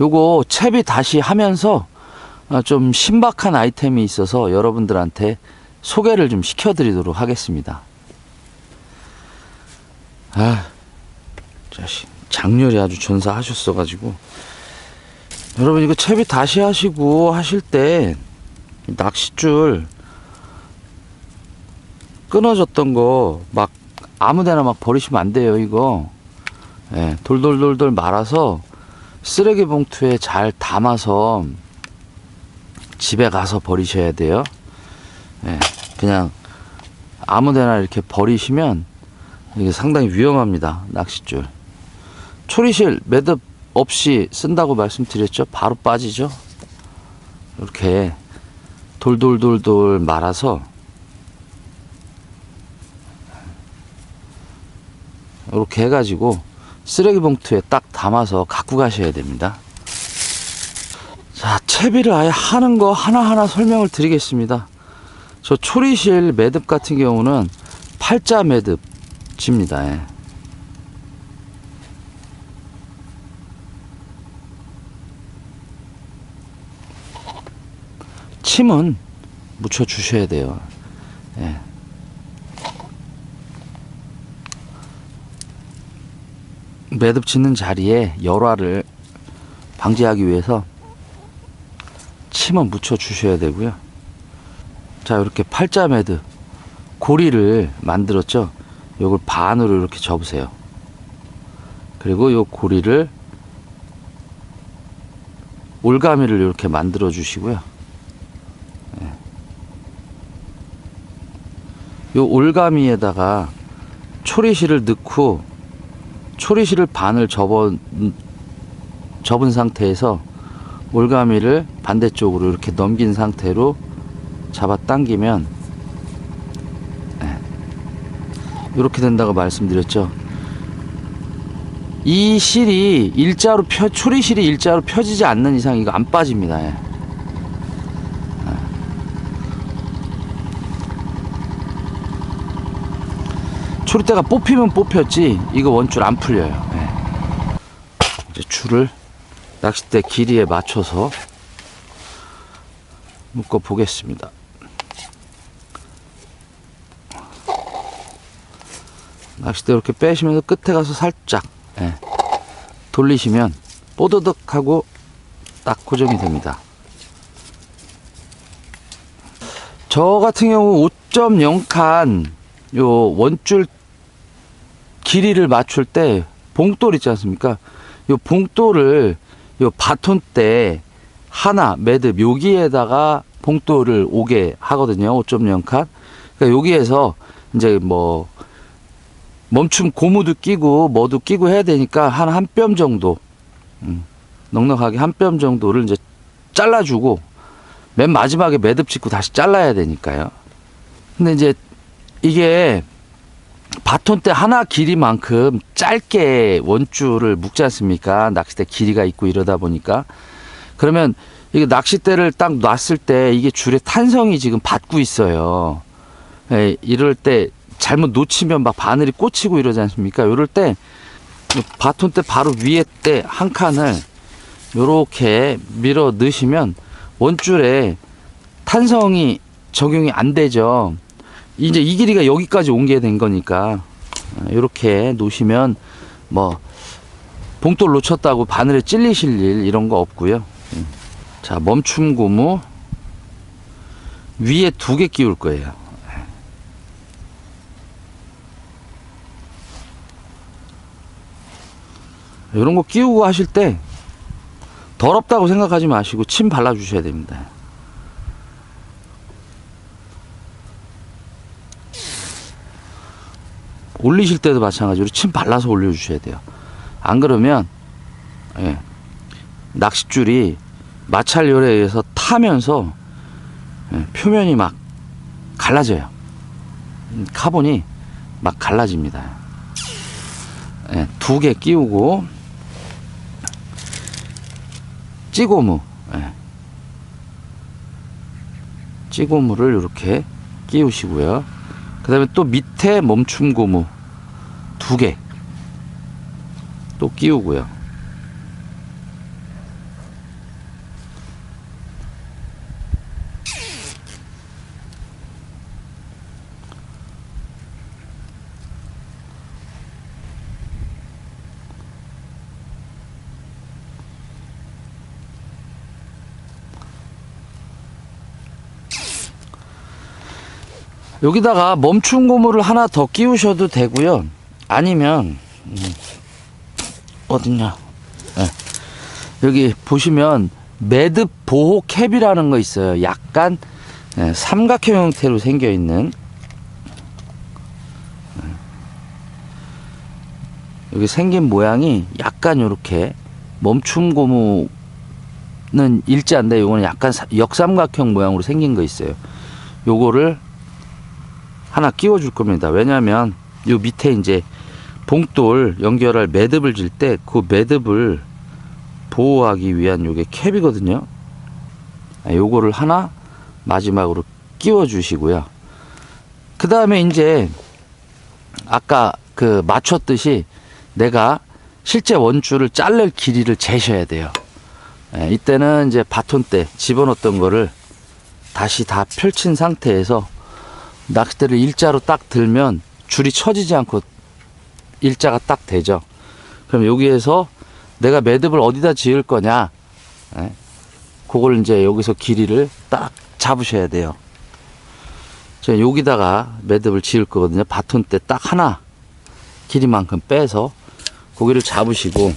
요거 채비 다시 하면서 아, 좀 신박한 아이템이 있어서 여러분들한테 소개를 좀 시켜드리도록 하겠습니다. 아, 자식 장렬히 아주 전사하셨어가지고 여러분 이거 채비 다시 하시고 하실 때 낚싯줄 끊어졌던 거 막 아무 데나 막 버리시면 안 돼요 이거 예, 돌돌돌돌 말아서 쓰레기 봉투에 잘 담아서 집에 가서 버리셔야 돼요. 예, 그냥 아무데나 이렇게 버리시면 이게 상당히 위험합니다 낚싯줄. 초리실 매듭 없이 쓴다고 말씀드렸죠? 바로 빠지죠? 이렇게 돌돌돌돌 말아서 이렇게 해가지고 쓰레기 봉투에 딱 담아서 갖고 가셔야 됩니다. 자, 채비를 아예 하는 거 하나하나 설명을 드리겠습니다. 저 초리실 매듭 같은 경우는 팔자 매듭 집니다. 예. 침은 묻혀 주셔야 돼요. 예. 매듭 짓는 자리에 열화를 방지하기 위해서 침은 묻혀 주셔야 되고요. 자, 이렇게 팔자 매듭 고리를 만들었죠. 요걸 반으로 이렇게 접으세요. 그리고 요 고리를 올가미를 이렇게 만들어 주시고요. 예. 요 올가미에다가 초리실을 넣고 초리실을 반을 접어 접은 상태에서 올가미를 반대쪽으로 이렇게 넘긴 상태로 잡아 당기면 예, 이렇게 된다고 말씀드렸죠. 이 실이 일자로 펴 초리실이 일자로 펴지지 않는 이상 이거 안 빠집니다. 초리대가 뽑히면 뽑혔지 이거 원줄 안 풀려요. 예. 이제 줄을 낚싯대 길이에 맞춰서 묶어 보겠습니다. 낚싯대 이렇게 빼시면서 끝에 가서 살짝 예, 돌리시면 뽀드득 하고 딱 고정이 됩니다. 저 같은 경우 5.0칸 요 원줄 길이를 맞출 때 봉돌 있지 않습니까? 요 봉돌을 요 바톤대 하나 매듭 여기에다가 봉돌을 오게 하거든요. 5.0 칸. 그러니까 여기에서 이제 뭐 멈춤 고무도 끼고 뭐도 끼고 해야 되니까 한 한 뼘 정도 음, 넉넉하게 한 뼘 정도를 이제 잘라주고 맨 마지막에 매듭 짓고 다시 잘라야 되니까요. 근데 이제 이게 바톤대 하나 길이만큼 짧게 원줄을 묶지 않습니까? 낚싯대 길이가 있고 이러다 보니까 그러면 이게 낚싯대를 딱 놨을 때 이게 줄에 탄성이 지금 받고 있어요. 예, 이럴 때 잘못 놓치면 막 바늘이 꽂히고 이러지 않습니까? 이럴 때 바톤대 바로 위에 때 한 칸을 요렇게 밀어 넣으시면 원줄에 탄성이 적용이 안 되죠. 이제 이 길이가 여기까지 옮게 된 거니까 이렇게 놓으시면 뭐 봉돌 놓쳤다고 바늘에 찔리실 일 이런 거 없고요. 음. 자 멈춤 고무 위에 두 개 끼울 거예요. 이런 거 끼우고 하실 때 더럽다고 생각하지 마시고 침 발라 주셔야 됩니다. 올리실 때도 마찬가지로 침 발라서 올려주셔야 돼요. 안 그러면 예, 낚싯줄이 마찰열에 의해서 타면서 예, 표면이 막 갈라져요. 음, 카본이 막 갈라집니다. 예, 두 개 끼우고 찌고무 예. 찌고무를 이렇게 끼우시고요. 그 다음에 또 밑에 멈춤 고무 두 개 또 끼우고요. 여기다가 멈춤 고무를 하나 더 끼우셔도 되고요. 아니면 음, 어딨냐? 네. 여기 보시면 매듭 보호 캡이라는 거 있어요. 약간 예, 삼각형 형태로 생겨 있는 예. 여기 생긴 모양이 약간 이렇게 멈춤 고무는 일자인데 요거는 약간 사- 역삼각형 모양으로 생긴 거 있어요. 요거를 하나 끼워 줄 겁니다. 왜냐면 요 밑에 이제 봉돌 연결할 매듭을 질 때 그 매듭을 보호하기 위한 요게 캡이거든요. 아, 요거를 하나 마지막으로 끼워 주시고요. 그 다음에 이제 아까 그 맞췄듯이 내가 실제 원줄을 자를 길이를 재셔야 돼요. 예, 이때는 이제 바톤대 집어넣었던 거를 다시 다 펼친 상태에서 낚싯대를 일자로 딱 들면 줄이 처지지 않고 일자가 딱 되죠. 그럼 여기에서 내가 매듭을 어디다 지을 거냐, 예, 그걸 이제 여기서 길이를 딱 잡으셔야 돼요. 제가 여기다가 매듭을 지을 거거든요. 바톤대 딱 하나 길이만큼 빼서 고기를 잡으시고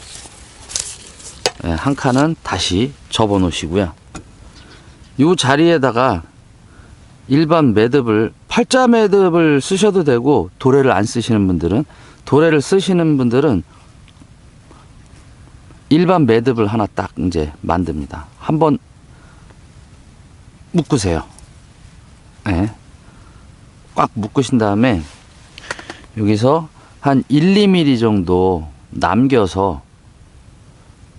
예, 한 칸은 다시 접어 놓으시고요. 이 자리에다가 일반 매듭을 팔자 매듭을 쓰셔도 되고 도래를 안 쓰시는 분들은 도래를 쓰시는 분들은 일반 매듭을 하나 딱 이제 만듭니다. 한번 묶으세요. 예. 꽉 묶으신 다음에 여기서 한 1, 2mm 정도 남겨서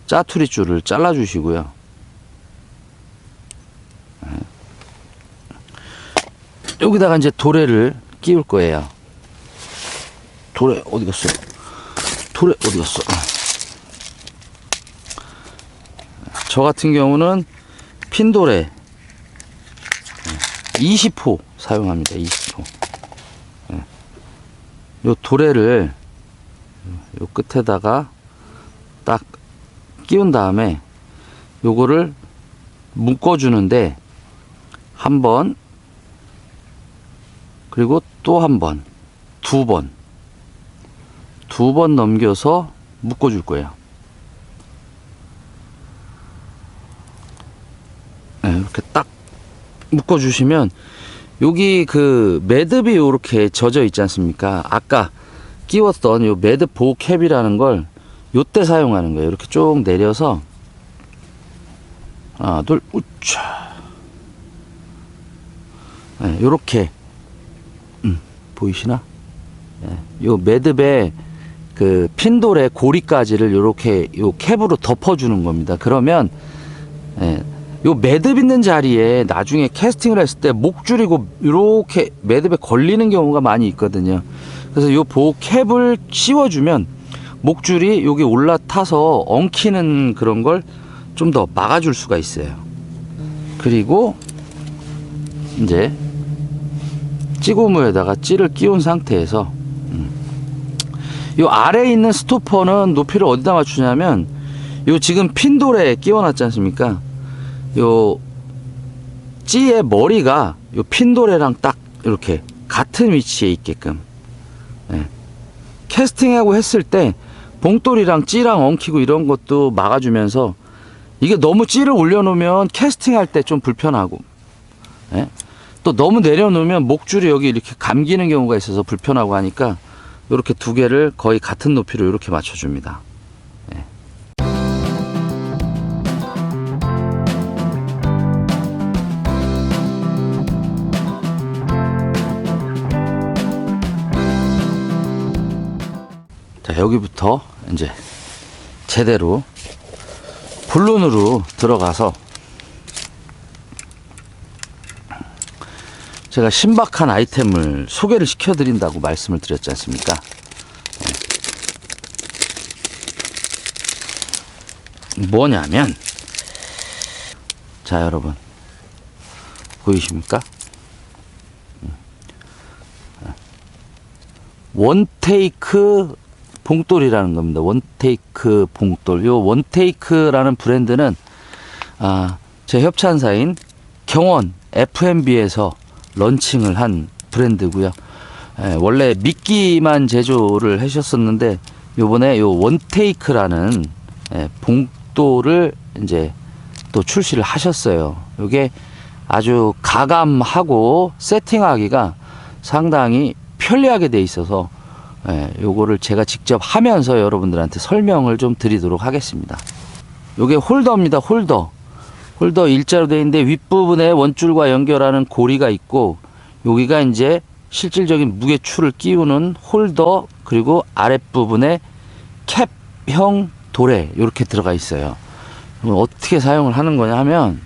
짜투리 줄을 잘라 주시고요. 여기다가 이제 도래를 끼울 거예요. 도래 어디 갔어? 도래 어디 갔어? 저 같은 경우는 핀도래 20호 사용합니다. 20호. 예. 요 도래를 요 끝에다가 딱 끼운 다음에 요거를 묶어주는데 한 번, 그리고 또 한 번, 두 번, 두 번 넘겨서 묶어줄 거예요. 네, 이렇게 딱 묶어주시면 여기 그 매듭이 이렇게 젖어 있지 않습니까? 아까 끼웠던 요 매듭 보호 캡이라는 걸 요때 사용하는 거예요. 이렇게 쭉 내려서 하나, 둘, 우차. 네, 요렇게 음, 보이시나? 네, 요 매듭에 그 핀돌의 고리까지를 요렇게 요 캡으로 덮어주는 겁니다. 그러면 예, 요 매듭 있는 자리에 나중에 캐스팅을 했을 때 목줄이고 이렇게 매듭에 걸리는 경우가 많이 있거든요. 그래서 요 보호 캡을 씌워주면 목줄이 여기 올라타서 엉키는 그런 걸 좀 더 막아줄 수가 있어요. 그리고 이제 찌고무에다가 찌를 끼운 상태에서 음. 요 아래에 있는 스토퍼는 높이를 어디다 맞추냐면 요 지금 핀돌에 끼워놨지 않습니까? 요 찌의 머리가 요 핀도레랑 딱 이렇게 같은 위치에 있게끔 예. 캐스팅하고 했을 때 봉돌이랑 찌랑 엉키고 이런 것도 막아주면서 이게 너무 찌를 올려놓으면 캐스팅할 때 좀 불편하고 예. 또 너무 내려놓으면 목줄이 여기 이렇게 감기는 경우가 있어서 불편하고 하니까 이렇게 두 개를 거의 같은 높이로 이렇게 맞춰줍니다. 자, 여기부터 이제 제대로 본론으로 들어가서 제가 신박한 아이템을 소개를 시켜드린다고 말씀을 드렸지 않습니까? 네. 뭐냐면, 자, 여러분. 보이십니까? 원테이크 봉돌이라는 겁니다. 원테이크 봉돌. 요 원테이크라는 브랜드는 아, 제 협찬사인 경원 FMB에서 런칭을 한 브랜드고요. 예, 원래 미끼만 제조를 하셨었는데 요번에 요 원테이크라는 예, 봉도를 이제 또 출시를 하셨어요. 요게 아주 가감하고 세팅하기가 상당히 편리하게 돼 있어서 예, 요거를 제가 직접 하면서 여러분들한테 설명을 좀 드리도록 하겠습니다. 요게 홀더입니다. 홀더. 홀더 일자로 되어 있는데 윗부분에 원줄과 연결하는 고리가 있고 여기가 이제 실질적인 무게추를 끼우는 홀더 그리고 아랫부분에 캡형 도래 이렇게 들어가 있어요. 어떻게 사용을 하는 거냐 하면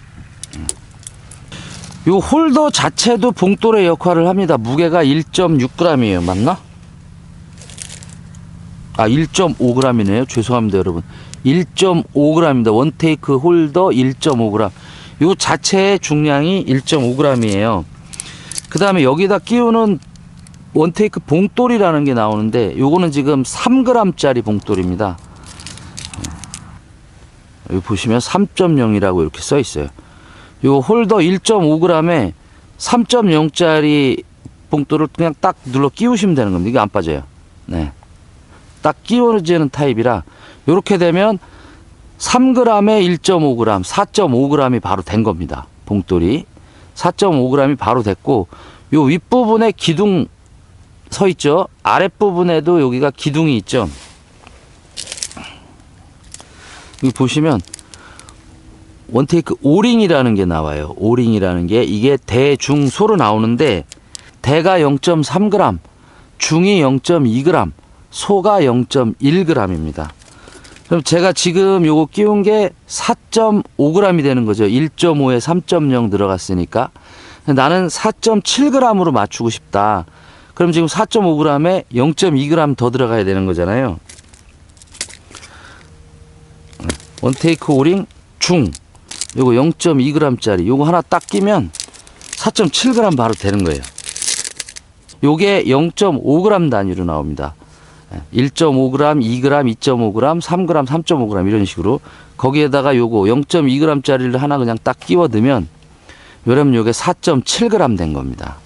이 홀더 자체도 봉돌의 역할을 합니다. 무게가 1.6g이에요. 맞나? 아, 1.5g이네요. 죄송합니다, 여러분. 1.5g입니다. 원테이크 홀더 1.5g. 요 자체의 중량이 1.5g이에요. 그 다음에 여기다 끼우는 원테이크 봉돌이라는 게 나오는데 요거는 지금 3g짜리 봉돌입니다. 여기 보시면 3.0이라고 이렇게 써 있어요. 요 홀더 1.5g에 3.0짜리 봉돌을 그냥 딱 눌러 끼우시면 되는 겁니다. 이게 안 빠져요. 네. 딱 끼워지는 타입이라 이렇게 되면 3g에 1.5g, 4.5g이 바로 된 겁니다. 봉돌이 4.5g이 바로 됐고 요 윗부분에 기둥 서 있죠. 아랫부분에도 여기가 기둥이 있죠. 여기 보시면 원테이크 오링이라는 게 나와요. 오링이라는 게 이게 대 중 소로 나오는데 대가 0.3g, 중이 0.2g, 소가 0.1g입니다. 그럼 제가 지금 요거 끼운 게 4.5g이 되는 거죠. 1.5에 3.0 들어갔으니까. 나는 4.7g으로 맞추고 싶다. 그럼 지금 4.5g에 0.2g 더 들어가야 되는 거잖아요. 원테이크 오링 중. 요거 0.2g짜리 요거 하나 딱 끼면 4.7g 바로 되는 거예요. 요게 0.5g 단위로 나옵니다. 1.5g, 2g, 2.5g, 3g, 3.5g 이런 식으로 거기에다가 요거 0.2g짜리를 하나 그냥 딱 끼워 넣으면 여러분 요게 4.7g 된 겁니다.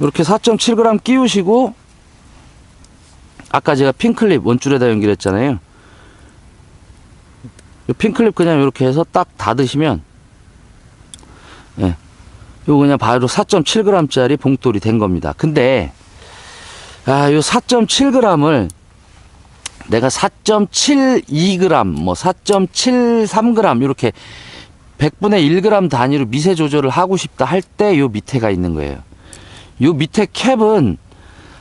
이렇게 4.7g 끼우시고 아까 제가 핀클립 원줄에다 연결했잖아요. 이 핀클립 그냥 이렇게 해서 딱 닫으시면 예. 요거 그냥 바로 4.7g짜리 봉돌이 된 겁니다. 근데 아, 요 4.7g을 내가 4.72g, 뭐 4.73g 이렇게 100분의 1g 단위로 미세 조절을 하고 싶다 할 때 요 밑에가 있는 거예요. 요 밑에 캡은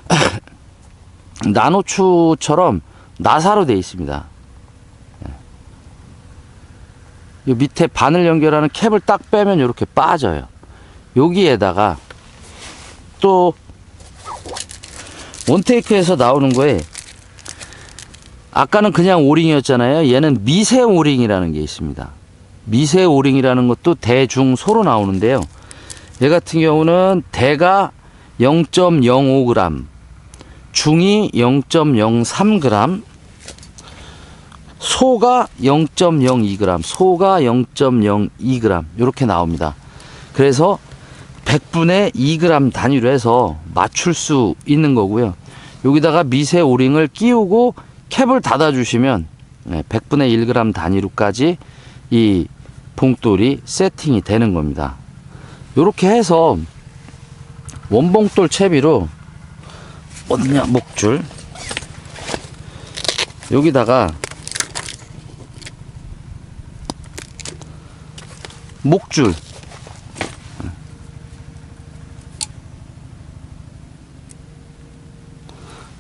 나노추처럼 나사로 되어 있습니다. 요 밑에 바늘 연결하는 캡을 딱 빼면 이렇게 빠져요. 여기에다가 또 원테이크에서 나오는 거에 아까는 그냥 오링이었잖아요. 얘는 미세 오링이라는 게 있습니다. 미세 오링이라는 것도 대중소로 나오는데요. 얘 같은 경우는 대가 0.05g, 중이 0.03g, 소가 0.02g, 소가 0.02g 이렇게 나옵니다. 그래서 100분의 2g 단위로 해서 맞출 수 있는 거고요. 여기다가 미세 오링을 끼우고 캡을 닫아 주시면 100분의 1g 단위로까지 이 봉돌이 세팅이 되는 겁니다. 이렇게 해서 원봉돌 채비로 어디냐 목줄 여기다가 목줄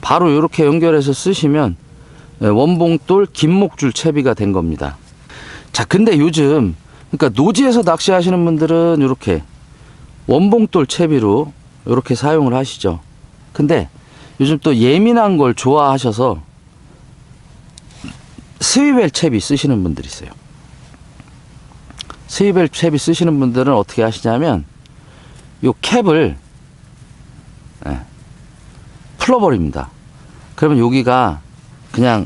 바로 이렇게 연결해서 쓰시면 예, 원봉돌 긴목줄 채비가 된 겁니다. 자, 근데 요즘 그러니까 노지에서 낚시하시는 분들은 이렇게 원봉돌 채비로 이렇게 사용을 하시죠. 근데 요즘 또 예민한 걸 좋아하셔서 스위벨 채비 쓰시는 분들이 있어요. 스위벨 채비 쓰시는 분들은 어떻게 하시냐면 요 캡을 예, 풀어버립니다. 그러면 여기가 그냥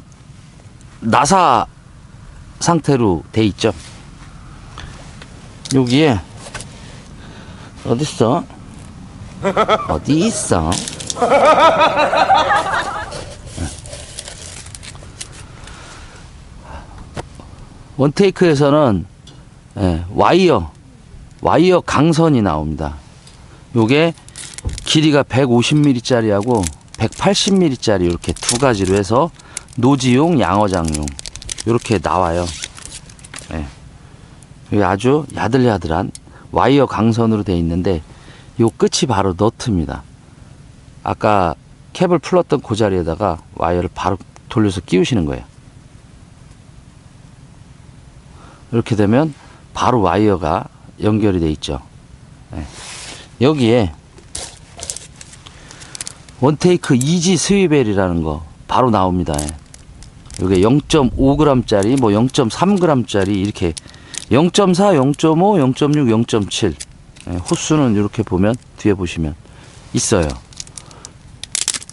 나사 상태로 돼 있죠. 여기에 어딨어? 어디 있어? 원테이크에서는 예, 와이어 와이어 강선이 나옵니다. 요게 길이가 150mm짜리하고 180mm짜리 이렇게 두 가지로 해서 노지용, 양어장용 이렇게 나와요. 예. 아주 야들야들한 와이어 강선으로 되어 있는데 요 끝이 바로 너트입니다. 아까 캡을 풀었던 그 자리에다가 와이어를 바로 돌려서 끼우시는 거예요. 이렇게 되면 바로 와이어가 연결이 돼 있죠. 예. 여기에 원테이크 이지 스위벨이라는 거 바로 나옵니다. 예. 이게 0.5g짜리, 뭐 0.3g짜리 이렇게 0.4, 0.5, 0.6, 0.7 예, 호수는 이렇게 보면 뒤에 보시면 있어요.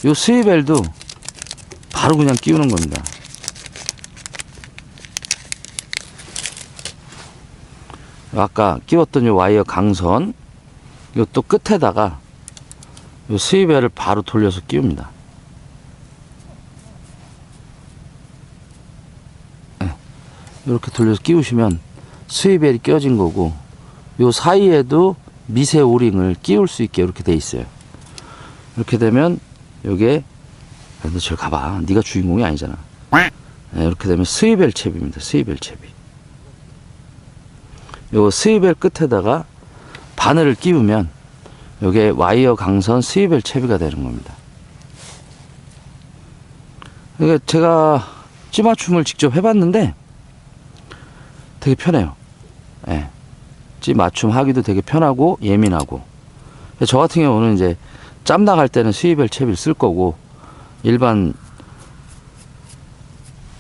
요 스위벨도 바로 그냥 끼우는 겁니다. 아까 끼웠던 요 와이어 강선 요또 끝에다가 요 스위벨을 바로 돌려서 끼웁니다. 이렇게 돌려서 끼우시면 스위벨이 껴진 거고 요 사이에도 미세 오링을 끼울 수 있게 이렇게 돼 있어요. 이렇게 되면 요게 너 저리 가봐. 네가 주인공이 아니잖아. 네, 이렇게 되면 스위벨 챕입니다. 스위벨 챕이. 요 스위벨 끝에다가 바늘을 끼우면 요게 와이어 강선 스위벨 채비가 되는 겁니다. 이게 제가 찌맞춤을 직접 해봤는데 되게 편해요. 예. 찌맞춤 하기도 되게 편하고 예민하고. 저 같은 경우는 이제 짬 나갈 때는 스위벨 채비를 쓸 거고 일반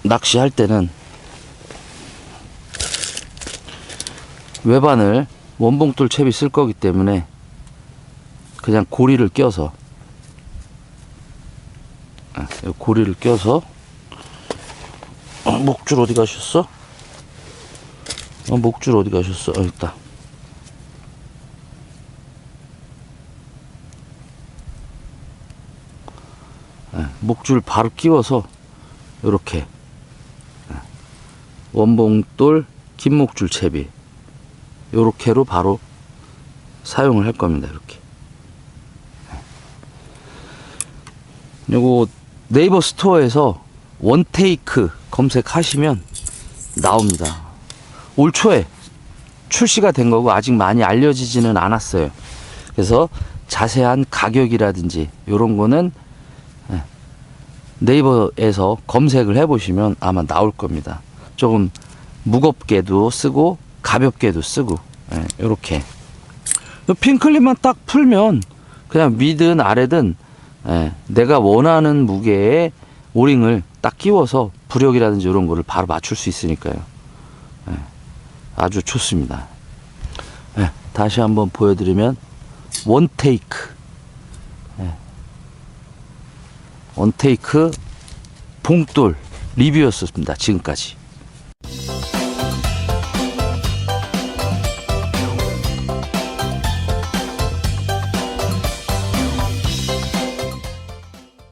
낚시할 때는 외반을 원봉돌 채비 쓸 거기 때문에 그냥 고리를 껴서 아, 이 고리를 껴서 어, 목줄 어디 가셨어? 어, 목줄 어디 가셨어? 어, 있다. 예, 목줄 바로 끼워서 이렇게 원봉돌 긴 목줄 채비 요렇게로 바로 사용을 할 겁니다. 이렇게. 요거 네이버 스토어에서 원테이크 검색하시면 나옵니다. 올 초에 출시가 된 거고 아직 많이 알려지지는 않았어요. 그래서 자세한 가격이라든지 요런 거는 예, 네이버에서 검색을 해보시면 아마 나올 겁니다. 조금 무겁게도 쓰고 가볍게도 쓰고 이렇게 핀클립만 딱 풀면 그냥 위든 아래든 예, 내가 원하는 무게의 오링을 딱 끼워서 부력이라든지 이런 거를 바로 맞출 수 있으니까요. 예, 아주 좋습니다. 예, 다시 한번 보여드리면 원 테이크 예, 원 테이크 봉돌 리뷰였습니다. 지금까지.